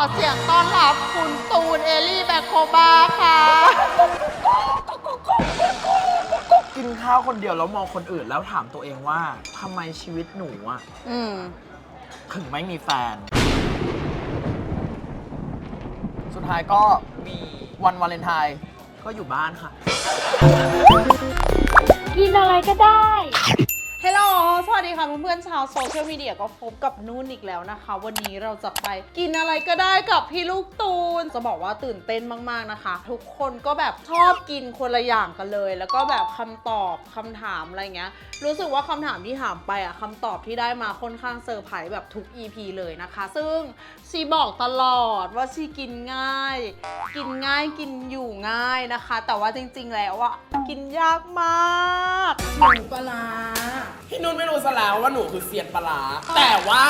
อเสียงต้อนรับคุณตูนเอลี่แบคโคบาค่ะ กินข้าวคนเดียวแล้วมองคนอื่นแล้วถามตัวเองว่าทำไมชีวิตหนูอะอืม ถึงไม่มีแฟน สุดท้ายก็มีวันวาเลนไทน์ก็อยู่บ้านค่ะ กินอะไรก็ได้ ฮัลโหล สวัสดีค่ะเพื่อนๆชาวโซเชียลมีเดียก็พบกับนุ่นอีกแล้วนะคะ วันนี้เราจะไปกินอะไรก็ได้กับพี่ลูกตูน จะบอกว่าตื่นเต้นมากๆนะคะ ทุกคนก็แบบชอบกินคนละอย่างกันเลย แล้วก็แบบคำตอบคำถามอะไรเงี้ย รู้สึกว่าคำถามที่ถามไปอะคำตอบที่ได้มาค่อนข้างเซอร์ไพรส์แบบทุก EP เลยนะคะ ซึ่งชีบอกตลอดว่าชีกินง่าย กินง่ายกินอยู่ง่ายนะคะ แต่ว่าจริง ๆ แล้วอะ กินยากมากหมูปลาร้าพี่นุ่นไม่รู้ซะแล้วว่าหนูคือเซียนปลาร้าแต่ว่า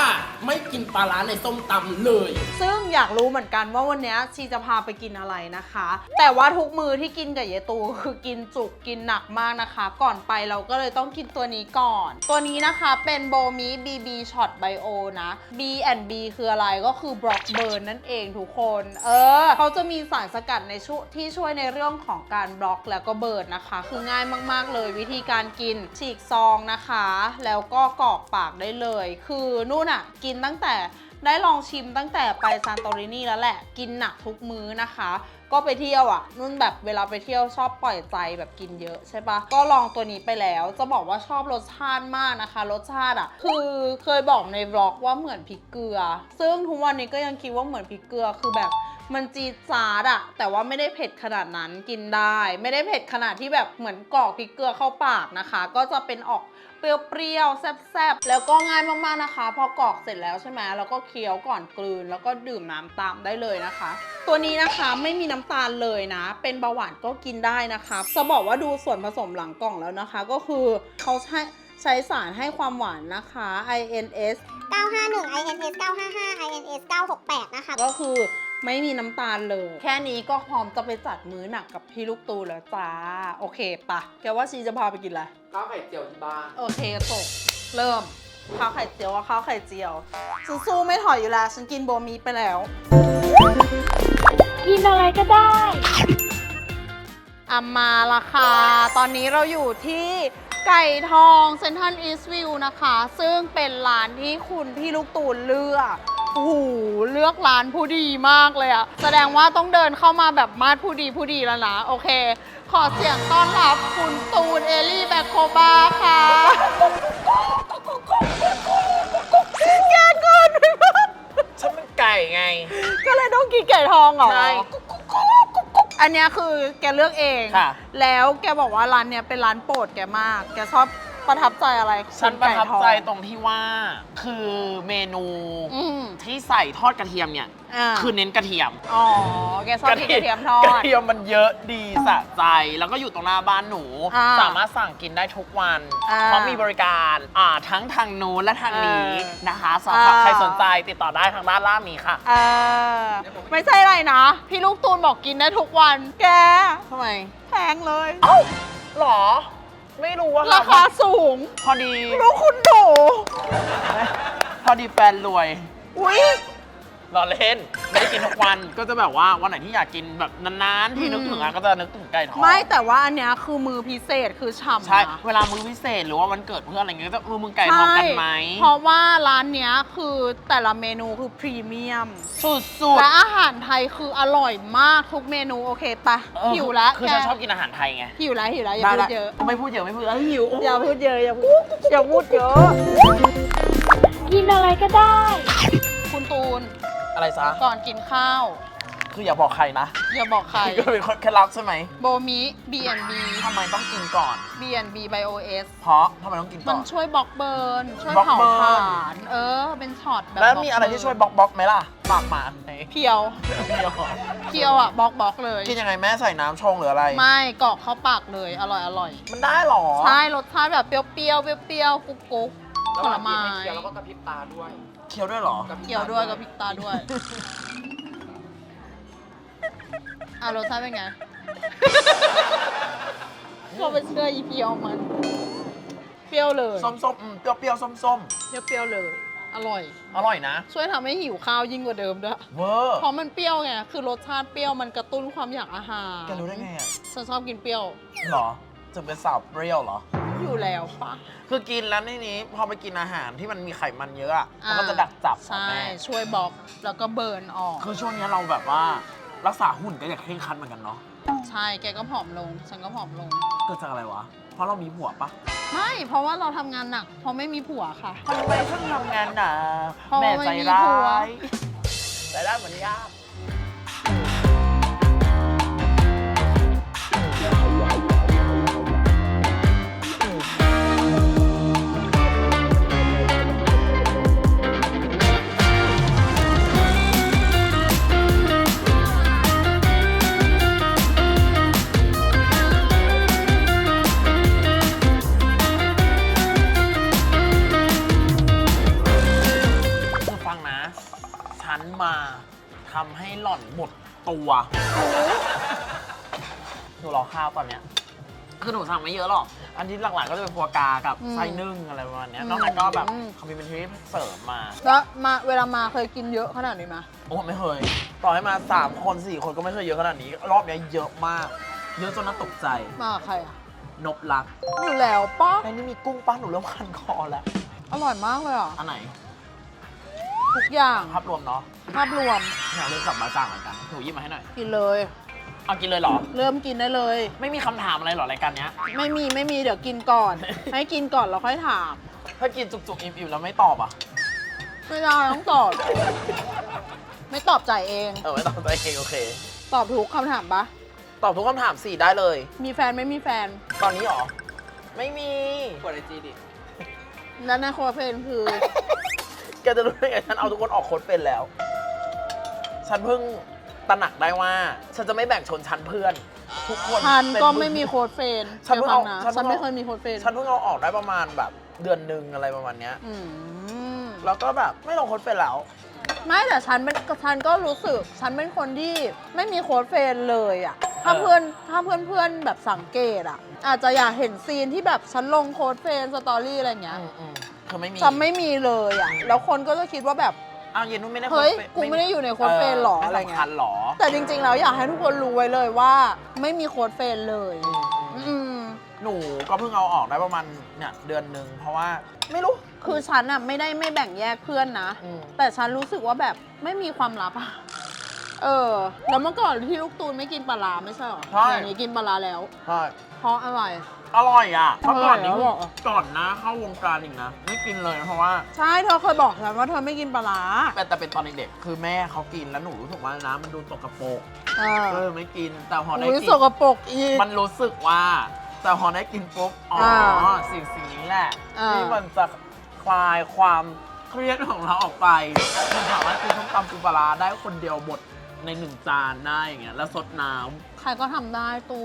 ไม่กินปลาร้าในส้มตำเลย ซึ่ง อยากรู้เหมือนกันว่าวันนี้ชีจะพาไปกินอะไรนะคะ แต่ว่าทุกมือที่กินกับเยตูคือกินจุกกินหนักมากนะคะ ก่อนไปเราก็เลยต้องกินตัวนี้ก่อน ตัวนี้นะคะเป็นโบมิ BB Shot Bio นะ B and B คืออะไรก็คือบล็อกเบิร์นนั่นเองทุกคน เออ เขาจะมีสารสกัดในช่วที่ช่วยในเรื่องของการบล็อกแล้วก็เบิร์นนะคะ คือง่ายมาก ๆ เลยวิธีการกินฉีกซองนะคะ แล้วก็กรอกปากได้เลย คือนู่นอะกินตั้งแต่ ได้ลองชิมตั้งแต่ไปซานโตรินีแล้วแหละ กินหนักทุกมื้อนะคะ ก็ไปเที่ยวอะ่ะนุ่นแบบเวลาไปเที่ยวชอบปล่อยใจแบบกินเยอะใช่ปะก็ลองตัวนี้ไปแล้ว จะบอกว่าชอบรสชาติมากนะคะ รสชาติอะ่ะ คือเคยบอกในบล็อกว่าเหมือนพริกเกลือ ซึ่งทุกวันนี้ก็ยังคิดว่าเหมือนพริกเกลือคือแบบมันจีดจาดอะแต่ว่าไม่ได้เผ็ดขนาดนั้นกินได้ ไม่ได้เผ็ดขนาดที่แบบเหมือนกรอกพริกเกลือเข้าปากนะคะ ก็จะเป็นออก เปรี้ยวๆ แซ่บๆ แล้วก็ง่ายมากๆนะคะ พอกรอกเสร็จแล้วใช่ไหมแล้วก็เคี้ยวก่อนกลืน แล้วก็ดื่มน้ำตามได้เลยนะคะ ตัวนี้นะคะไม่มีน้ำตาลเลยนะ เป็นเบาหวานก็กินได้นะคะจะบอกว่าดูส่วนผสมหลังกล่องแล้วนะคะ ก็คือเขาใช้ใช้สารให้ความหวานนะคะ INS 951 INS 955 INS 968 นะคะ ก็คือ ไม่มีน้ำตาลเลย แค่นี้ก็พร้อมจะไปจัดมื้อหนักกับพี่ลูกตูนแล้วจ้า โอเคปะแกว่าชีจะพาไปกินอะไร ข้าวไข่เจียวที่บ้านโอเคจบเริ่ม ข้าวไข่เจียวว่าข้าวไข่เจียวฉันสู้ไม่ถอยอยู่แล้ว ฉันกินโบมีไปแล้ว กินอะไรก็ได้ อามาละค่ะ ตอนนี้เราอยู่ที่ ไก่ทองเซนทันอีสต์วิวนะคะ ซึ่งเป็นร้านที่คุณพี่ลูกตูนเลือกโอ้โหเลือกร้านผู้ดีมากเลยอะแสดงว่าต้องเดินเข้ามาแบบมาดผู้ดีผู้ดีแล้วนะ โอเค ขอเสียงต้อนรับคุณตูนเอลี่แบคโคบาค่ะแกเกินไปมากฉันเป็นไก่ไง ก็เลยต้องกินไก่ทองเหรอ ใช่ อันเนี้ยคือแกเลือกเอง ค่ะ แล้วแกบอกว่าร้านเนี้ยเป็นร้านโปรดแกมาก แกชอบ ประทับใจอะไรฉันประทับใจไก่ทตรงที่ว่าคือเมนูอืมที่ใส่ทอดกระเทียมเนี่ย อ่าคือเน้นกระเทียม อ๋อแกชอบกินกระเทียมทอกระดเทียมมันเยอะดีสะใจ แล้วก็อยู่ตรงหน้าบ้านหนู อ่าสามารถสั่งกินได้ทุกวันอ่าเพราะมีบริการอ่าทั้งทางนู้นและทางนี้เออนะคะสำหรับอ่า ใครสนใจติดต่อได้ทางด้านล่างนี้ค่ะเออไม่ใช่อะไรนะ พี่ลูกตูนบอกกินได้ทุกวัน แกทำไมแพงเลย เอ้าหรอ ไม่รู้ว่าราคาสูง พอดีลูกคุณโด พอดีแฟนรวย อุ้ย รอเล่น ไม่ได้กินทุกวัน ก็จะแบบว่าวันไหนที่อยากกินแบบนานๆที่นึกถึงอือะมก็จะนึกถึงไก่ทอด ไม่แต่ว่าอันเนี้ยคือมือพิเศษคือฉ่ำใช่ นะเวลามื้อพิเศษหรือว่าวันเกิดเพื่อนอะไรเงี้ยก็จะมือมึงไก่ทอดกันไหมใช่เพราะว่าร้านเนี้ยคือแต่ละเมนูคือพรีเมียม สุดและอาหารไทยคืออร่อยมากทุกเมนูโอเคปะๆเออหิวแล้วคือแกฉันชอบกินอาหารไทยไงหิวแล้วหิวแล้วอย่าพูดเยอะ ไม่พูดเยอะไม่พูดเยอะหิวอย่าพูดเยอะอย่าพูดอย่าพูดเยอะ กินอะไรก็ได้ คุณตูน อะไรซะ ก่อนกินข้าว คืออย่าบอกใครนะอย่าบอกใคร ก็เป็นคนเคล็ดลับใช่ไหมโบมิ B&B ทำไมต้องกินก่อน B&B BioS เพราะทำไมต้องกินมัก่นอนช่วยบล็อกเบิร์น ช่วยบล็อกเผาเบิร์น ผลาญเออ เป็นช็อตแบบแล้วมีอะไรบกที่ช่วยบเบิล็อกบล็อกไหมล่ะ ปากหมาไหนเพียว เดียวเพียวอะบล็อกบล็อกเลย กินยังไงแม่ใส่น้ำชงหรืออะไร ไม่กรอกเข้าปากเลยอร่อยอร่อยมันได้หรอใช่รสชาติแบบเปรี้ยวๆเปรี้ยวๆกุ๊กกุ๊กผลไม้เคี้ยวแล้วก็กระพริบตาด้วย เคี้ยวด้วยเหรอ เกี่ยวด้วยกับพริกตาด้วย อะรสชาติเป็นไงก็ไปเชื่ออีเพียวมัน เปรี้ยวเลย ส้มๆอืมเปรี้ยวๆส้มเปรี้ยวๆเลยๆอร่อยอร่อยนะ ช่วยทำให้หิวข้าวยิ่งกว่าเดิมด้วย เวอร์เพราะมันเปรี้ยวไง คือรสชาติเปรี้ยวมันกระตุ้นความอยากอาหารแกรู้ได้ไงอะฉันชอบกินเปรี้ยว หรอจะเป็นสาวเปรี้ยวเหรอ อยู่แล้วปะ คือกินแล้วในนี้พอไปกินอาหารที่มันมีไขมันเยอะอะมันก็จะดักจับของใช่แม่ช่วยบล็อกแล้วก็เบิร์นออก คือช่วงนี้เราแบบว่ารักษาหุ่นก็อยากเคร่งครัดเหมือนกันเนาะใช่ แกก็ผอมลง ฉันก็ผอมลง เกิดจากอะไรวะ เพราะเรามีผัวปะไม่ เพราะว่าเราทำงานหนัก เพราะไม่มีผัวค่ะ ทำไมเพิ่งทำงานหนาเพราะแม่ไม่ใจมีร้าผัว ยใจร้ายเหมือนยาก ตัวหนูรอข้าวตอนเนี้ยคือหนูสั่งไม่เยอะหรอก อันที่หลักๆก็จะเป็นพัวกรากับอืมไส้นึ่งอะไรประมาณเนี้ย อืม นอกนั้นก็แบบอืมคอมมิชเมนที่เสริมมา แล้วมาเวลามาเคยกินเยอะขนาดนี้ไหมโอ้ไม่เคย ต่อให้มา 3 คน 4 คนก็ไม่เคยเยอะขนาดนี้ รอบเนี้ยเยอะมาก เยอะจนน่าตกใจ มากับใครอะนบลักอยู่แล้วปะในนี้มีกุ้งป้าหนูเริ่มคันคอแล้ว อร่อยมากเลยอะ อันไหน ทุกอย่างภาพรวมเนาะภาพรวมอยากเริ่มกลับมาจ้างเหมือนกันหนูหยิบมาให้หน่อย กินเลย เอากินเลยเหรอ เริ่มกินได้เลย ไม่มีคำถามอะไรเหรอรายการเนี้ย ไม่มีไม่มีเดี๋ยวกินก่อน ให้กินก่อนแล้วค่อยถาม ถ้ากินจุกๆอิ่มๆแล้วไม่ตอบอะ ไม่ได้ต้องตอบ ไม่ตอบจ่ายเอง เออไม่ตอบตัวเองโอเค ตอบถูกคำถามปะตอบทุกคำถามสี่ได้เลย มีแฟนไม่มีแฟน ตอนนี้เหรอ ไม่มี กดไอจีดิ แล้วในโคเฟนคือแก จะรู้ได้ไงฉันเอาทุกคนออกโค้ดเป็นแล้ว ฉันเพิ่งตระหนักได้ว่า ฉันจะไม่แบ่งชนชั้นเพื่อน ทุกคนฉันเป็นก็ไม่มีโค้ดเฟนฉันเพิ่งเอาดี๋ยวฉัฟันงเพิ่งนะฉันไม่เคยมีโค้ดเฟนฉันเพิ่งเอาออกได้ประมาณแบบเดือนหนึ่งอะไรประมาณเนี้ย อืมแล้วก็แบบไม่ลงโค้ดเป็นแล้ว ไม่แต่ฉันเป็นฉันก็รู้สึก ฉันเป็นคนที่ไม่มีโค้ดเฟนเลยอะ ถ้าเออ เพื่อนถ้าเพื่อนเพื่อนๆแบบสังเกตอะ อาจจะอยากเห็นซีนที่แบบฉันลงโค้ดเฟนสตอรี่อะไรเงี้ย อืมอืม คือไม่มีฉันไม่มีเลยอะ แล้วคนก็จะคิดว่าแบบอ้าวเย็นนุ่นไม่ได้เฮ้ยโค้ดฟนกูไม่ได้อยู่ในโค้ดเฟรนด์หรอไม่อะไรเงี้ยสำคัญหรอ แต่จริง ๆ แล้วอยากให้ทุกคนรู้ไว้เลยว่า ไม่มีโค้ดเฟนเลยอืมอืมอืมหนูก็เพิ่งเอาออกได้ประมาณเนี่ยเดือนหนึ่งเพราะว่าไม่รู้ คือฉันอะไม่ได้ไม่แบ่งแยกเพื่อนนะ อืม แต่ฉันรู้สึกว่าแบบไม่มีความลับอะเออ แล้วเมื่อก่อนที่ลูกตูนไม่กินปลาร้าไม่ใช่หรอใช่เดี๋ยวนี้กินปลาร้าแล้ว ใช่เพราะอะไร อร่อยอะเมื่อก่อนนี้อร่อยเหรอก่อนนะเข้าวงการอีกนะ ไม่กินเลยเพราะว่า ใช่เธอเคยบอกฉันว่าเธอไม่กินปลาร้าแต่แต่เป็นตอนเด็กๆคือแม่เขากินแล้วหนูรู้สึกว่าน้ำมันดูตกกระโปรกเออก็เลยไม่กินแต่พอได้อุ้ยกิสกปรกอีก มันรู้สึกว่า แต่พอได้กินปุ๊บอ๋ออ่าสิ่งสิ่งนี้แหละอ่า ที่มันจะคลายความเครียดของเราออกไปมันสามารถกินส้มตำปูปลาร้าได้คนเดียวหมดในหนึ่งจานได้อย่างเงี้ยแล้วซดน้ใครก็ทำได้ตู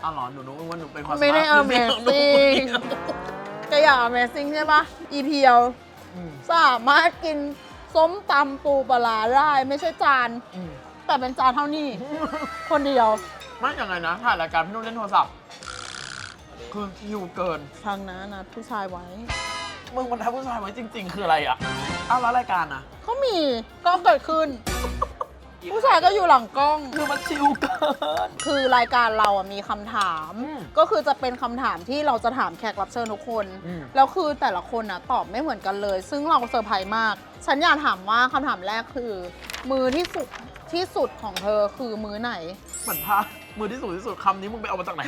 ำอ๋อเหรอหนูนึกว่าหนูเป็นความไม่ได้สาารถพิเศษของหนู Amazing แกอยาก Amazing ใช่ปะอีเพียว อืมสามารถกินส้มตำปูปลาร้าได้ไม่ใช่จาน อืมแต่เป็นจานเท่านี้ คนเดียวไม่ยังไงนะถ่ายรายการพี่นุ่นเล่นโทรศัพท์คือคิวเกินฟังนะนัดผู้ชายไว้ มึงมันทับผู้ชายไว้จริง ๆ คืออะไรอะอ้าวแล้วรายการอะ เขามีก็เกิดขึ้น ผู้ชายก็อยู่หลังกล้อง คือมันชิวเกิน คือรายการเราอะมีคำถาม อืมก็คือจะเป็นคำถามที่เราจะถามแขกรับเชิญทุกคน อืม แล้วคือแต่ละคนนะตอบไม่เหมือนกันเลย ซึ่งเราเซอร์ไพรส์มาก ฉันอยากถามว่าคำถามแรกคือ มือที่สุดที่สุดของเธอคือมือไหน เหมือนพามือที่สุดที่สุดคำนี้มึงไปเอามาจากไหน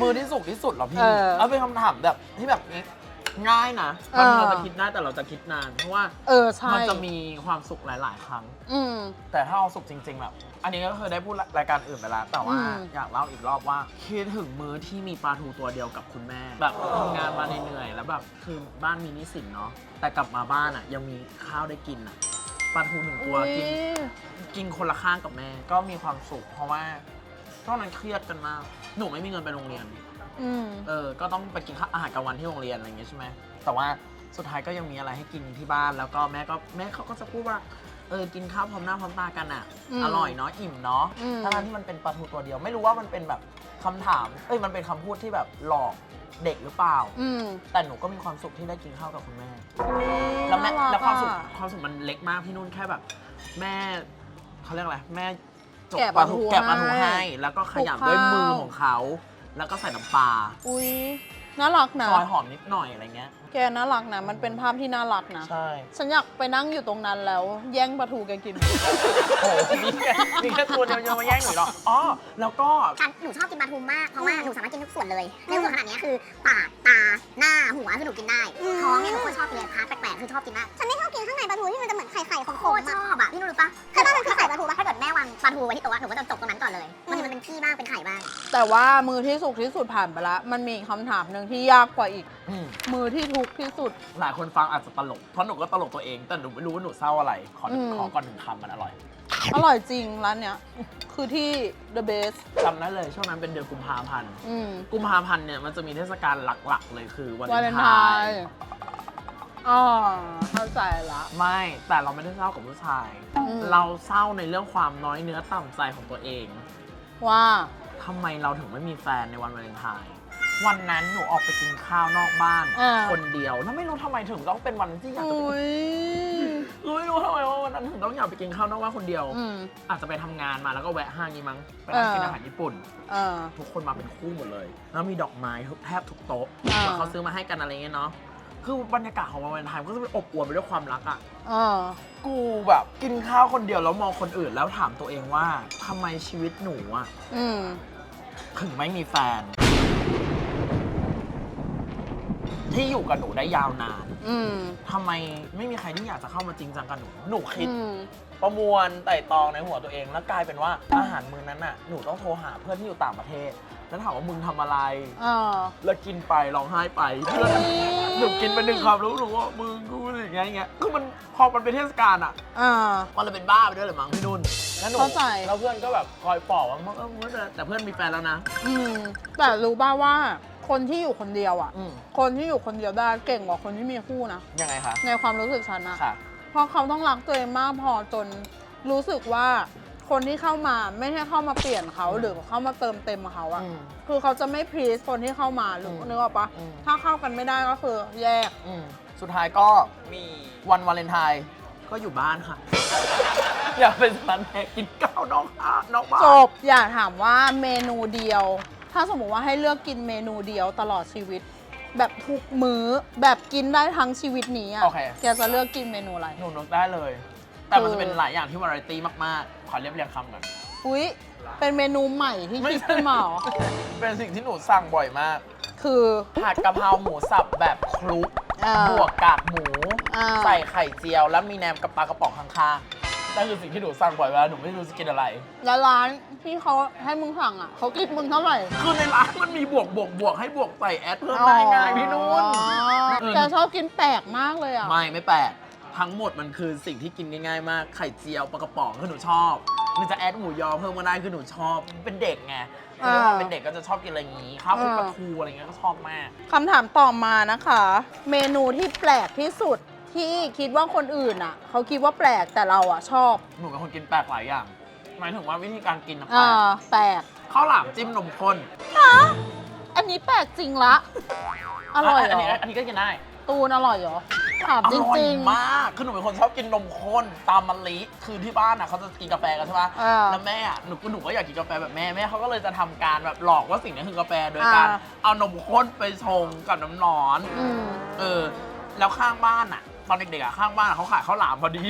มือที่สุดที่สุดเหรอพี่เออ เอาเป็นคำถามแบบที่แบบนี้ ง่ายนะเออ บางทีเราจะคิดได้แต่เราจะคิดนาน เพราะว่าเออใช่มันจะมีความสุขหลาย ๆ ครั้ง อืม แต่ถ้าเอาสุขจริง ๆ แบบ อันนี้ก็เคยได้พูดรายการอื่นไปแล้ว แต่ว่าอืม อยากเล่าอีกรอบว่า คิดถึงมื้อที่มีปลาทูตัวเดียวกับคุณแม่ แบบทำงานมาเหนื่อยๆแล้วแบบคือบ้านมีหนิสินเนาะแต่กลับมาบ้านอะยังมีข้าวได้กินอะปลาทูหนึ่งตัวอุ๊ยกิน กินคนละข้างกับแม่ก็มีความสุข เพราะว่าตอนนั้นเครียดกันมาก หนูไม่มีเงินไปโรงเรียน อืม เออ ก็ต้องไปกินข้าวอาหารกลางวันที่โรงเรียนอะไรอย่างเงี้ยใช่ไหม แต่ว่าสุดท้ายก็ยังมีอะไรให้กินที่บ้าน แล้วก็แม่ก็แม่เขาก็จะพูดว่า เออ กินข้าวพร้อมหน้าพร้อมตากันอะ อืมอร่อยเนาะ อิ่มเนาะอืม ทั้งๆที่มันเป็นปลาทูตัวเดียว ไม่รู้ว่ามันเป็นแบบคำถาม เอ้ย มันเป็นคำพูดที่แบบหลอกเด็กหรือเปล่า อืมแต่หนูก็มีความสุขที่ได้กินข้าวกับคุณแม่อุ๊ยแล้วแม่น่รักแล้วความสุขอะ ความสุขมันเล็กมากพี่นุ่นแค่แบบ แม่เขาเรียกอะไรแม่จกแกะปปลาลาทูทูแกะปลาทูให้ ให้ แล้วก็ขยำคลุกข้าวด้วยมือของเขา แล้วก็ใส่น้ำปลาอุ้ยน่ารักนะซอยหอมนิดหน่อยอะไรเงี้ย แกน่ารักนะ มันเป็นภาพที่น่ารักนะ ใช่ฉันอยากไปนั่งอยู่ตรงนั้นแล้ว แย่งปลาทูแกกิน โอ้โหมีแค่มีแค่ตัวเดียวจะมาแย่งหนูเหรออ๋อแล้วก็ การหนูชอบกินปลาทูมาก เพราะว่าหนูสามารถกินทุกส่วนเลยในส่วนขนาดเนี้ยคือปากตาหน้าหัวคือหนูกินได้ ท้องเนี่ยหนูโคตรชอบเลยพาร์ทแปลกๆคือชอบกินมากฉันไม่ชอบกินข้างในปลาทูที่มันจะเหมือนไข่ไข่ของโคตรชอบอะพี่นุ่นรู้ปะถ้าบ้านมันคือไข่ปลาทูปะถ้าเกิดแม่วางปลาทูไว้ที่โต๊ะหนูก็จะจบตรงนั้นก่อนเลยมันจะเป็นขี้บ้างเป็นไข่บ้างแต่ว่ามือที่สุกที่สุดผ่านไปละ มันมีคำถามหนึ่งที่ยากกว่าอีก อืม มือที่ทุกข์ที่สุด หลายคนฟังอาจจะตลก เพราะหนูก็ตลกตัวเอง แต่หนูไม่รู้ว่าหนูเศร้าอะไร ขออืมขอก่อนหนึ่งคำมันอร่อยอร่อยจริงร้านเนี้ย คือที่ the best จำได้เลยช่วงนั้นเป็นเดือนกุมภาพันธ์ อืมกุมภาพันธ์เนี่ยมันจะมีเทศกาลหลักๆ เลยคือวันวาเลเลนนไทไทน์น์อ๋อเข้าใจละ ไม่แต่เราไม่ได้เศร้ากับผู้ชาย อืม เราเศร้าในเรื่องความน้อยเนื้อต่ำใจของตัวเองว่า ทำไมเราถึงไม่มีแฟนในวันวาเลนไทน์ วันนั้นหนูออกไปกินข้าวนอกบ้าน อ่า คนเดียวแล้วไม่รู้ทำไมถึงต้องเป็นวันที่อยากจะอุ้ไปยหนูไม่รู้ทำไมว่าวันนั้นถึงต้องอยากไปกินข้าวนอกบ้านคนเดียว อืม อาจจะไปทำงานมาแล้วก็แวะห้างนี้มั้งไปนั่งกินเอออ อาหารญี่ปุ่น เออ ทุกคนมาเป็นคู่หมดเลย แล้วมีดอกไม้แทบทุกโต๊ะอ่า แล้วเขาซื้อมาให้กันอะไรเงี้ยเนาะคือบรรยากาศของวันวาเลนไทน์ก็จะเป็นอบอวลไปด้วยความรักอะเออ กูแบบกินข้าวคนเดียวแล้วมองคนอื่นแล้วถามตัวเองว่าทำไมชีวิตหนูอะอืม ถึงไม่มีแฟน ที่อยู่กับหนูได้ยาวนานอืมทำไมไม่มีใครที่อยากจะเข้ามาจริงจังกับหนูหนูคิด อืม ประมวลไต่ตองในหัวตัวเองแล้วกลายเป็นว่าอาหารมื้อนั้นน่ะหนูต้องโทรหาเพื่อนที่อยู่ต่างประเทศ แล้วถามว่ามึงทำอะไร เออ แล้วกินไปร้องไห้ไปเพื่อนหนูกินไปหนึ่งคำแล้วหนูว่ามึงกูอย่างเงี้ยอย่างเงี้ยคือมันพอมันเป็นเทศกาลอะอ่ามันเลยเป็นบ้าไปด้วยเหรือมั้งพี่นุ่นแล้วหนูเข้าใจ แล้วเพื่อนก็แบบคอยปลอบว่ามึงเออมึงแต่แต่เพื่อนมีแฟนแล้วนะ อืมแต่รู้ป่าว่าคนที่อยู่คนเดียวอะ อืมคนที่อยู่คนเดียวได้เก่งกว่าคนที่มีคู่นะ ยังไงคะในความรู้สึกฉันอะค่ะ เพราะเขาต้องรักตัวเองมากพอจนรู้สึกว่า คนที่เข้ามาไม่ใช่เข้ามาเปลี่ยนเขาหรือเข้ามาเติมเต็มเขาอะอืมคือเขาจะไม่พรีสคนที่เข้ามาหรืออืมนึกออกปะอืม ถ้าเข้ากันไม่ได้ก็คือแยก อืมสุดท้ายก็มีวันวาเลนไทน์ก็อยู่บ้านค่ะ อยากเป็นสตันแหกกินข้าวนอกบ้านนอกบ้านจบอยากถามว่าเมนูเดียว ถ้าสมมติว่าให้เลือกกินเมนูเดียวตลอดชีวิต แบบทุกมื้อแบบกินได้ทั้งชีวิตนี้อะโอเค แกจะเลือกกินเมนูอะไร หนูนึกได้เลย แต่มันคือจะเป็นหลายอย่างที่วาไรตี้มากๆ ขอเรียบเรียงคำก่อน อุ้ยเป็นเมนูใหม่ที่คิดขึ้นมาเหรอเป็นสิ่งที่หนูสั่งบ่อยมาก คือผัดกะเพราหมูสับแบบคลุกอ่าบวกกากหมู อ่าใส่ไข่เจียว แล้วมีแหนมกับปลากระป๋องข้างๆนั่นคือสิ่งที่หนูสั่งบ่อยเวลาหนูไม่รู้จะกินอะไร แล้วร้านที่เขาให้มึงสั่งอะเขาคิดมึงเท่าไหร่คือในร้านมันมีบวกบวกบวกให้บวกใส่แอดเพิ่มได้ไงพี่นุ่นอ๋อเออแกชอบกินแปลกมากเลยอะ ไม่ไม่แปลก ทั้งหมดมันคือสิ่งที่กินง่ายๆ มาก ไข่เจียวปลากระป๋องคือหนูชอบหรือจะแอดหมูยอเพิ่มก็ได้คือหนูชอบ เป็นเด็กไงอ่าแล้วพอเป็นเด็กก็จะชอบกินอะไรอย่างนี้ข้าวคลุกอ่าปลาทูอะไรเงี้ยก็ชอบมาก คำถามต่อมานะคะ เมนูที่แปลกที่สุดที่คิดว่าคนอื่นอะ เขาคิดว่าแปลกแต่เราอะชอบหนูเป็นคนกินแปลกหลายอย่าง หมายถึงว่าวิธีการกินนะแปลอ่ากแปลก ข้าวหลามจิ้มนมข้นอันนี้แปลกจริงละ อร่อยเหรนนี้อ อันนี้ก็กินได้ ตูนอร่อยเหรอ ถามอจร่อยริง มาก คือหนูเป็นคนชอบกินนมข้นตามมะลิ คือที่บ้านอะเขาจะกินกาแฟกันใช่ปะอ่าแล้วแม่อะหนูก็หนูก็อยากกินกาแฟแบบแม่ แม่เขาก็เลยจะทำการแบบหลอกว่าสิ่งนี้คือกาแฟโดยการอ่า เอานมข้นไปชงกับน้ำร้อน ๆอืม เออ แล้วข้างบ้านอะ ตอนเด็กๆอะข้างบ้านอะเขาขายข้าวหลามพอดี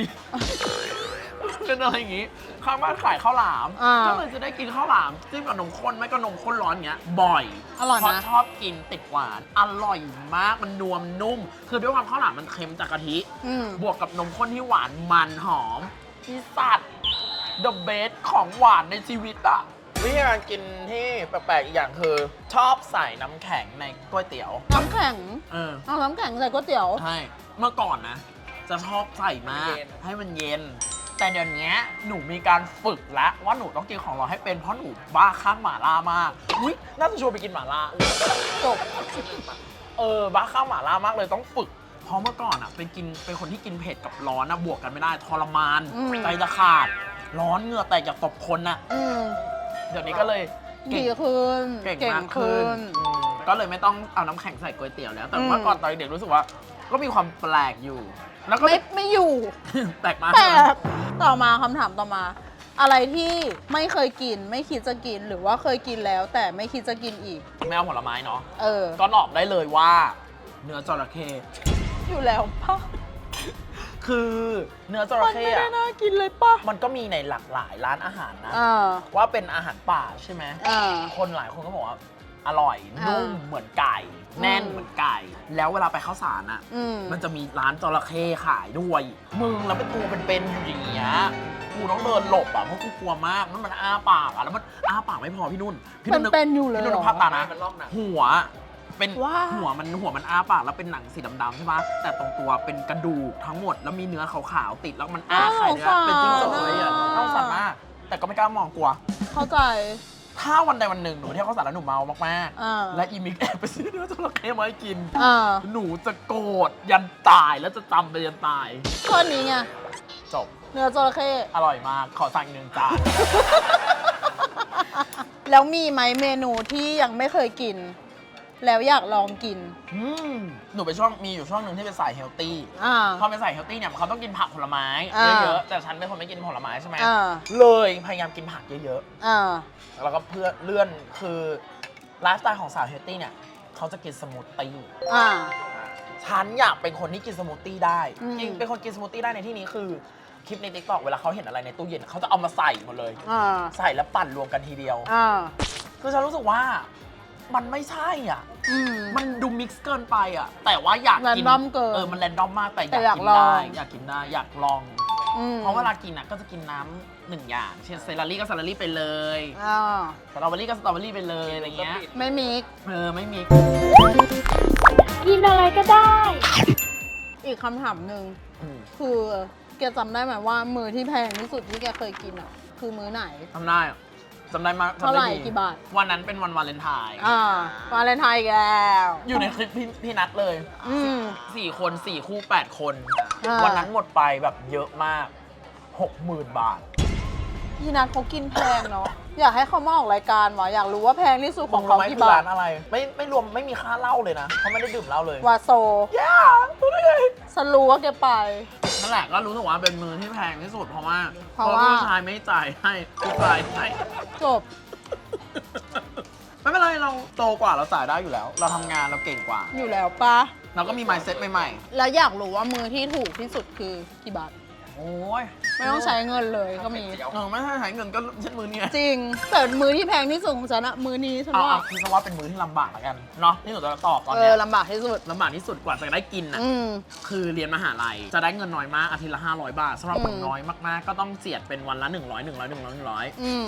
เป็นอะไรอย่างงี้ ข้างบ้านขายข้าวหลามอ่าก็เลยจะได้กินข้าวหลามจิ้มกับนมข้นไม่ก็นมข้นร้อนเงี้ยบ่อยอร่อยนะ เพราะชอบกินติดหวานอร่อยมากมันนวมนุ่ม คือด้วยความข้าวหลามมันเค็มจากกะทิ อืม บวกกับนมข้นที่หวานมันหอมที่สัตว์ the best ของหวานในชีวิตอะวิธีการกินที่แปลกๆอีกอย่างคือ ชอบใส่น้ำแข็งในก๋วยเตี๋ยวน้ำแข็ง เออ เอาน้ำแข็งใส่ก๋วยเตี๋ยว ใช่ เมื่อก่อนนะ จะชอบใส่มาก ให้มันเย็น แต่เดี๋ยวนี้หนูมีการฝึกแล้วว่าหนูต้องกินของเราให้เป็นเพราะหนูบ้าข้างหม่าล่ามาก อุ้ยน่าจะชวนไปกินหม่าล่าจบเออบ้าข้าวหม่าล่ามากเลยต้องฝึก เพราะเมื่อก่อนอะเป็นกินเป็นคนที่กินเผ็ดกับร้อนนะบวกกันไม่ได้ทรมานอืม ใจจะขาด ร้อนเหงื่อแตกจากตบคนน่ะ อืมเดี๋ยวนี้ก็เลยเก่ดีง ขึ้นเก่งมากขึ้นอืมก็เลยไม่ต้องเอาน้ำแข็งใส่ก๋วยเตี๋ยวแล้ว แต่อืม เมื่อก่อนตอนเด็กรู้สึกว่า ก็มีความแปลกอยู่ แล้วก็ไม่ไม่อยู่แปลกมากแต่ต่อมาคำถามต่อมา อะไรที่ไม่เคยกินไม่คิดจะกินหรือว่าเคยกินแล้ว แต่ไม่คิดจะกินอีก ไม่เอาผลไม้เนาะเออ ก็ตอบได้เลยว่า เนื้อจระเข้อยู่แล้วป่ะคือเนื้อจมัระนเข้ไม่ได้อะน่ากินเลยป่ะมันก็มีในหลากหลายร้านอาหารนะ อ่าว่าเป็นอาหารป่าใช่ไหม อ่า คนหลายคนก็บอกว่า อร่อยอ่านุ่นุ่ม เหมือนไก่ แน่นอืมเหมือนไก่ แล้วเวลาไปข้าวสารอะ อืม มันจะมีร้านจระเข้ขายด้วย มึงแล้วเป็นตัวเป็นๆอยู่อย่างเงี้ยกูต้องเดินหลบอะเพราะกูกลัวมากนั่นมันอ้าปากอะแล้วมันอ้าปากไม่พอพี่นุ่นพี่มันนึกเป็นอยู่เลยพี่นุ่นเหรนึอกภาพตามนะมันลอกหนัง หัว เป็นว้าหัวมันหัวมันอ้าปากแล้วเป็นหนังสีดำๆใช่ปะแต่ตรงตัวเป็นกระดูกทั้งหมดแล้วมีเนื้อขาวๆติดแล้วมันอ้าไข่ด้วยนะเป็นจิ้งจกเลยอะน่าสงสารมากแต่ก็ไม่กล้ามองกลัว เข้าใจ ถ้าวันใดวันหนึ่งหนูไปเที่ยวข้าวสารแล้วหนูเมามากอ่าๆและอีมิกแอบไปซื้อเนื้อจระเข้มาให้กินอ่าหนูจะโกรธยันตายแล้วจะจำไปยันตายก้อนนี้ไงจบ เนื้อจระเข้ อร่อยมาก ขอสั่งอีกหนึ่งจาน แล้วมีไหมเมนูที่ยังไม่เคยกิน แล้วอยากลองกิน อืมหนูไปช่วงมีอยู่ช่วงหนึ่งที่เป็นสายเฮลตี้อ่า พอเป็นสายเฮลตี้เนี่ยเขาต้องกินผักผลไม้อ่า เยอะๆแต่ฉันเป็นคนไม่กินผลไม้ใช่ไหมอ่าเลยพยายามกินผักเยอะอ่าๆแล้วก็เพื่อเลื่อนคือไลฟ์สไตล์ของสาวเฮลตี้เนี่ยเขาจะกินสมูทตี้อ่า ฉันอยากเป็นคนที่กินสมูทตี้ได้อืมจริงเป็นคนกินสมูทตี้ได้ในที่นี้คือคลิปในติ๊กต็อกเวลาเขาเห็นอะไรในตู้เย็นเขาจะเอามาใส่หมดเลย อ่าใส่แล้วปั่นรวมกันทีเดียว อ่า คือฉันรู้สึกว่า มันไม่ใช่อะ อืม มันดูมิกซ์เกินไปอะ แต่ว่าอยากกิน Random เกินเออ มันแรนดอมมากแต่อแต่ยากอยากกินลองได้อยากกินได้ อยากลอง อืมเพราะเวลากินอะก็จะกินน้ำหนึ่งอย่าง เช่นเซลารี่ก็เซลารี่ไปเลยอ่าสตรอเบอรี่ก็สตรอเบอรี่ไปเลยอะไรเงี้ย ไม่มิก เออไม่มี กินอะไรก็ได้ อีกคำถามหนึ่งอืม คือแกจำได้ไหมว่า มือที่แพงที่สุดที่แกเคยกินอะ คือมือไหน ทำได้อะ จำได้มากเท่าไหร่จำด้ดีกี่บาท วันนั้นเป็นวันวาเลนไทน์อ่าวาเลนไทน์อีกแล้วอยู่ในคลิปพี่พี่นัดเลย อืม สี่คนสี่คู่แปดคน อ่า วันนั้นหมดไปแบบเยอะมากหกหมื่นบาท พี่นัทเขากินแพงเนาะ อยากให้เขามาออกรายการวะอยากรู้ว่าแพงที่สุดของรู้เขาไหมกี่คือบาร้าทนอะไร ไม่ไม่รวมไม่มีค่าเหล้าเลยนะเขาไม่ได้ดื่มเหล้าเลย วาโซ ย่ารู้ได้ไงฉันรู้ว่าแกไป นั่นแหละก็รู้สึกว่าเป็นมือที่แพงที่สุดเพราะว่าเพราะว่า ผู้ชายไม่จ่ายให้ผู้ชายให้ จบ ไม่เป็นไรเราโตกว่าเราจ่ายได้อยู่แล้ว เราทำงานเราเก่งกว่า อยู่แล้วปะเราก็มี mindset ใหม่แล้วอยากรู้ว่ามือที่ถูกที่สุดคือกี่บาทๆ โอ้ยไม่ต้องใช้เงินเลยก็มี เออไม่ใช่ใช้เงินก็เช่นมือเนี่ยจริงแต่มือที่แพงที่สุดของฉันอะมือนี้ฉันเอาว่าเอาคือซะว่าเป็นมือที่ลำบากแล้วกันเนาะที่หนูจะตอบตอนเอเนี้อยลำบากที่สุด ลำบากที่สุดกว่าจะได้กินอะ อืม คือเรียนมหาลัยจะได้เงินน้อยมากอาทิตย์ละ 500 บาทสำหรับอืมคนน้อยมากๆ ก็ต้องเจียดเป็นวันละ 100 100 100 100 อืม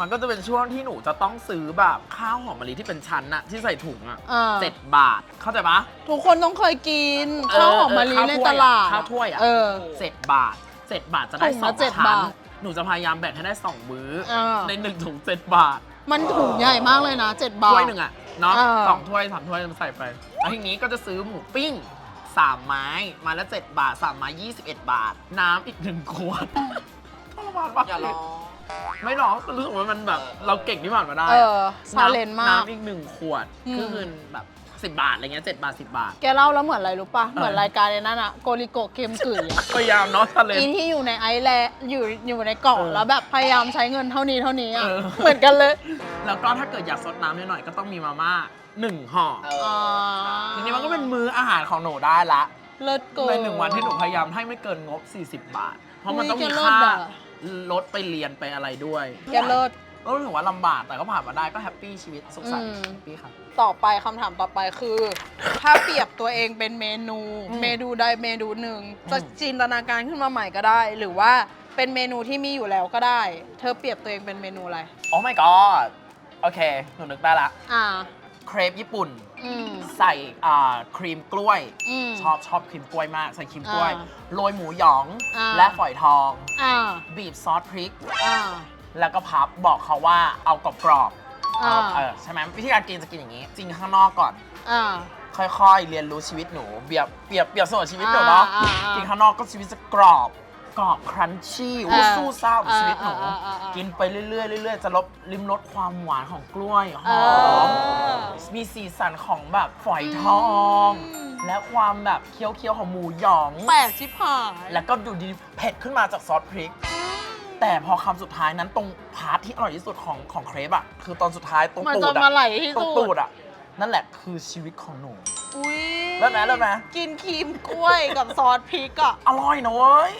มันก็จะเป็นช่วงที่หนูจะต้องซื้อแบบข้าวหอมมะลิที่เป็นชั้นอะที่ใส่ถุงอะอ่าเจ็ดบาท เข้าใจปะ ทุกคนต้องเคยกินเออข้าวหอมมะลิเออในข้าวถ้วยตลาดข้าวถ้วยอะ เออ เจ็ดบาท เจ็ดบาทจะได้ถุงสละองเจ็ดชั้นบาทหนูจะพยายามแบ่งให้ได้สองมื้ออ่าในหนึ่งถุงเจ็ดบาท มันถุงใหญ่มากเลยนะเจ็ดบาทถ้วยหนึ่งอะเนาะเออ สองถ้วยสามถ้วยใส่ไปแล้วทีนี้ก็จะซื้อหมูปิ้งสามไม้ไมาละเจ็ดบาทสามไม้ยี่สิบเอ็ดบาท น้ำอีกหนึ่งขวดทรมานปะอย่าร้อง ไม่หรอกรู้สึกว่ามันแบบ เราเก่งที่ผ่านมาได้เออะอซาเลนมาก น้ำอีกหนึ่งขวดอืมก็คือแบบ สิบบาทอะไรเงี้ยเจ็ดบาทสิบบาท แกเล่าแล้วเหมือนอะไรรู้ปะเหมือนรายการในนั้นอะโกริโกะเกมกึ่ยอะพยายามเนาะทะเลนอินที่อยู่ในไอแลนด์อยู่อยู่ในเกาะเออแล้วแบบพยายามใช้เงินเท่านี้เท่านี้อะเออ เหมือนกันเลยแล้วก็ถ้าเกิดอยากซดน้ำนิดหน่อยก็ต้องมีมาม่าหนึ่งห่อเออ๋อทีนี้มันก็เป็นมื้ออาหารของหนูได้ละ เลิศเกินในหนึ่งวันที่หนูพยายามให้ไม่เกินงบ 40 บาท เพราะมันต้องมีอุ๊ยแกเลิศค่าอะ ลดไปเรียนไปอะไรด้วย แกเลิศ ก็รู้สึกว่าลำบากแต่ก็ผ่านมาได้ก็แฮปปี้ชีวิตสุขสันต์อืม แฮปปี้ครับ ต่อไปคำถามต่อไปคือ ถ้าเปรียบตัวเองเป็นเมนู อืมเมนูใดเมนูหนึ่ง อืม จะจินตนาการขึ้นมาใหม่ก็ได้ หรือว่าเป็นเมนูที่มีอยู่แล้วก็ได้ เธอเปรียบตัวเองเป็นเมนูอะไร โอ้ my god โอเค หนูนึกได้ละอ่า เครปญี่ปุ่น อืม ใส่อ่าครีมกล้วย อืม ชอบชอบครีมกล้วยมาก ใส่ครีมกล้วย อ่าโรยหมูหยอง อ่า และฝอยทอง อ่า บีบซอสพริก อ่า แล้วก็พับบอกเขาว่าเอากรอบกรอบๆอ่าเอาเออใช่ไหมวิธีการกินจะกินอย่างนี้จริงข้างนอกก่อน อ่า ค่อยๆ เรียนรู้ชีวิตหนูเปรียบเปรียบเปรียบเสมือนชีวิตหนูเนาะอ่าอ่าอ่ากิกินข้างนอกก็ชีวิตจะกรอบกรอบครันชี่เอวูอสู้ซ่ากับชีวิตหนูเออเออเออเออกินไปเรื่อยๆเรื่อยๆจะลบลิมรสความหวานของกล้วยหเออมอมีสีสันของแบบฝอยทอง อืม และความแบบเคี้ยวๆของหมูหยอง แปลกชิบหาย แล้วก็ดูดีเผ็ดขึ้นมาจากซอสพริก แต่พอคำสุดท้ายนั้นตรงพาร์ทที่อร่อยที่สุดของของเครปอะคือตอนสุดท้ายตรงมันตูจะดมาอะไหลที่ตรงสุตูดดอะนั่นแหละคือชีวิตของหนู อุ้ยเลิศไหมเลิศไหม กินครีมกล้วยกับซอสพริกอะอร่อยนะเว้ย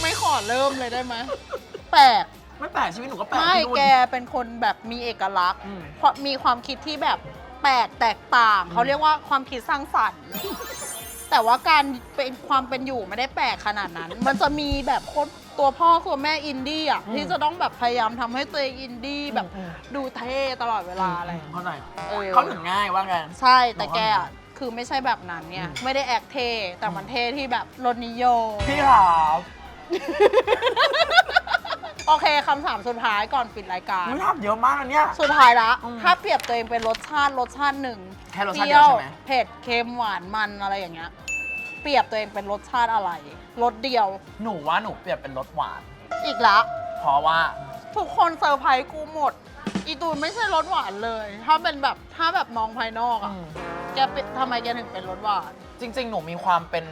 ไม่ขอเริ่มเลยได้ไหมแปลกไม่แปลกชีวิตหนูก็แปลกไม่พี่นุ่น แกเป็นคนแบบมีเอกลักษณ์ อืม เพราะมีความคิดที่แบบแปลกแตกต่าง เขาเรียกว่าความคิดสร้างสรรค์ แต่ว่าการเป็นความเป็นอยู่ไม่ได้แปลกขนาดนั้น มันจะมีแบบคนตัวพ่อตัวแม่อินดี้อะอืมที่จะต้องแบบพยายามทำให้ตัวเองอินดี้แบบอืมดูเท่ตลอดเวลาอะไร เข้าใจเออ เขาถึงง่ายว่าไงใช่แต่บอกว่าแกอะคือไม่ใช่แบบนั้นเนี่ย อืม ไม่ได้แอคเท่แต่มันเท่ที่แบบรสนิยมพี่ครับ โอเคคำถามสุดท้ายก่อนปิดรายการไม่ทำเยอะมากนะเนี่ย สุดท้ายละ อืมถ้าเปรียบตัวเองเป็นรสชาติรสชาติหนึ่งแค่รสชาติเดียวใช่ไหม เผ็ดเค็มหวานมันอะไรอย่างเงี้ย เปรียบตัวเองเป็นรสชาติอะไร รสเดียว หนูว่าหนูเปรียบเป็นรสหวาน อีกละ เพราะว่า ทุกคนเซอร์ไพรส์กูหมด อีตูนไม่ใช่รสหวานเลย ถ้าเป็นแบบถ้าแบบมองภายนอกอะอืมแกเป็นทำไมแกถึงเป็นรสหวาน จริงๆ หนูมีความเป็น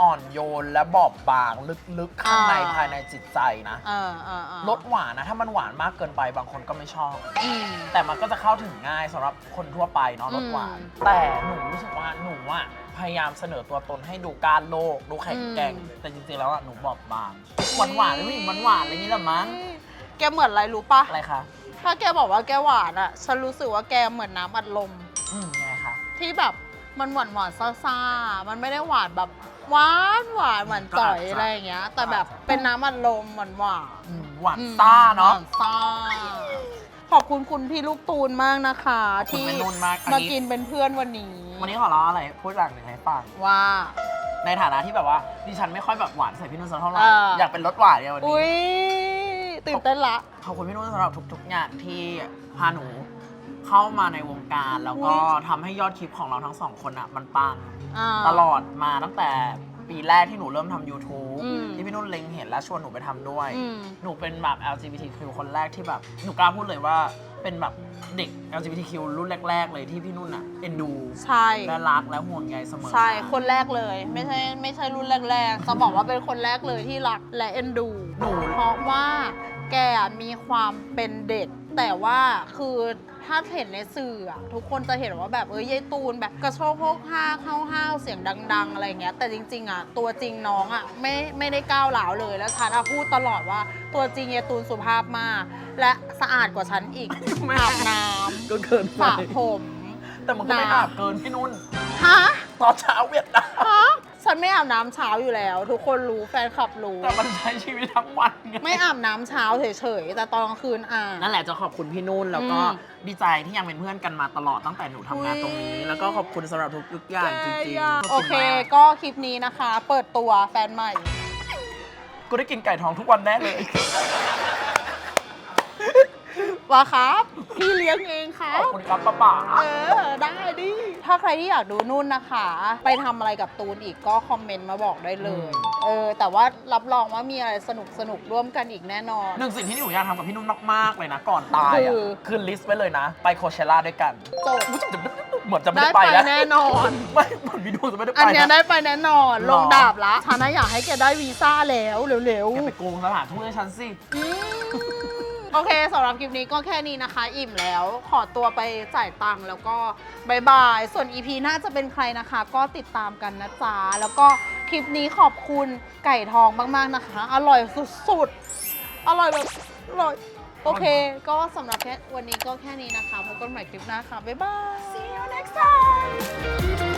อ่อนโยนและบอบบางลึกๆข้างในอ่า ภายในจิตใจนะอ่าอ่าอ่ารสหวานนะ ถ้ามันหวานมากเกินไปบางคนก็ไม่ชอบ อืม แต่มันก็จะเข้าถึงง่ายสำหรับคนทั่วไปเนาะรสหวาน อืมแต่หนูรู้สึกว่าหนูอะพยายามเสนอตัวตนให้ดูการโลก ดูแข็งแกร่ง อืม แต่จริงๆแล้วอะหนูบอบบางหวานหวานๆผู้หญิงหวานหวานๆอะไรอย่างนี้แหละมั้งแกเหมือนอะไรรู้ปะอะไรคะถ้าแกบอกว่าแกหวานอะฉันรู้สึกว่าแกเหมือนน้ำอัดลม อืมไงคะที่แบบมันหวานหวานๆซ่าๆ มันไม่ได้หวานแบบ หวานหวานหวานจ่อยอะไรอย่างเงี้ย แต่แบบเป็นน้ำอัดลมหวานหวานอืมหวานซ่าเนาะหวซ่าขอบคุณคุณพี่ลูกตูนมากนะคะขอบคุณที่แม่นุ่นมากอันมานี้กินเป็นเพื่อนวันนี้ วันนี้ขอเล่าอะไรพูดอย่างหนึ่งให้ฟังว่า ในฐานะที่แบบว่าดิฉันไม่ค่อยแบบหวานใส่พี่นุ่นสักเท่าไหร่เออออยากเป็นรสหวานเนี่ยวันอุ้นี้ยตื่นเต้นละขอบคุณพี่นุ่นสำหรับทุกๆอย่างที่พาหนู เข้ามาในวงการแล้วก็อุ๊ยทำให้ยอดคลิปของเราทั้งสองคนอะ มันปัง อ่า ตลอดมาตั้งแต่ปีแรกที่หนูเริ่มทำ YouTube อืม ที่พี่นุ่นเล็งเห็นและชวนหนูไปทำด้วย อืม หนูเป็นแบบ LGBTQ คนแรกที่แบบ หนูกล้าพูดเลยว่าเป็นแบบเด็ก LGBTQ รุ่นแรก ๆ เลยที่พี่นุ่นอะเอ็นดูใช่ และรักและห่วงใยเสมอใช่มาคนแรกเลย ไม่ใช่ไม่ใช่รุ่นแรกๆจะบอกว่าเป็นคนแรกเลยที่รักและเอ็นดู หนู เพราะว่าแกอะมีความเป็นเด็ก แต่ว่าคือ ถ้าเห็นในสื่ออะทุกคนจะเห็นว่าแบบเอ้ยยายตูนแบบกระโชกโฮกห้าเข้าห้าวเสียงดัง ๆ อะไรเงี้ยแต่จริงๆอะตัวจริงน้องอะไม่ไม่ได้ก้าวหลาวเลยแล้วฉันอะพูดตลอดว่าตัวจริงยายตูนสุภาพมาก และสะอาดกว่าฉันอีกอาบน้ก็เกินำไปสระผม แต่มันก็ไม่น้ำอาบเกินพี่นุ่นฮะ ตอนเช้าเวียดนาม ฮะ ฉันไม่อาบน้ำเช้าอยู่แล้ว ทุกคนรู้แฟนคลับรู้ แต่มันใช้ชีวิตทั้งวันไง ไม่อาบน้ำเช้าเฉยๆแต่ตอนกลางคืนอาบ นั่นแหละจะขอบคุณพี่นุ่นแล้วก็อืมดีใจที่ยังเป็นเพื่อนกันมาตลอดตั้งแต่หนูทำงานตรงนี้ อุ๊ย แล้วก็ขอบคุณสำหรับทุกๆอย่างจริงแกๆอะขโอบณเคมากก็คลิปนี้นะคะ เปิดตัวแฟนใหม่ กูได้กินไก่ทองทุกวันแน่เลย ว่าครับ พี่เลี้ยงเองครัขอบบคุณครับป้าป๋าเออ ได้ดิ ถ้าใครที่อยากดูนุ่นนะคะ ไปทำอะไรกับตูนอีกก็คอมเมนต์มาบอกได้เลย เออ แต่ว่ารับรองว่ามีอะไรสนุกสนุกๆร่วมกันอีกแน่นอน หนึ่งสิ่งที่หนูอยากทำกับพี่นุ่นมาก ๆ เลยนะ ก่อนตายคือะอ คือลิสต์ไว้เลยนะ ไปโคเชล่าด้วยกันจบเหมือนจะไม่ได้ได้ไปไปนะแน่นอน ไม่เหมือนพี่นุ่นจะไม่ได้ไปอันเนี้ยนะ ได้ไปแน่นอน หรอ ลงดาบละฉันนะอยากให้แกได้วีซ่าแล้วเร็วแกๆไปโกงสถานทูตให้ฉันสิอืม โอเคสำหรับคลิปนี้ก็แค่นี้นะคะ อิ่มแล้ว ขอตัวไปจ่ายตังค์แล้วก็บายบาย ส่วน EP หน่าจะเป็นใครนะคะ ก็ติดตามกันนะจ๊ะ แล้วก็คลิปนี้ขอบคุณไก่ทองมากๆนะคะ อร่อยสุดๆ อร่อยแบบอร่อย โอเค ก็สำหรับแค่วันนี้ก็แค่นี้นะคะพบกันใหม่คลิปหน้าค่ะ บ๊ายบาย See you next time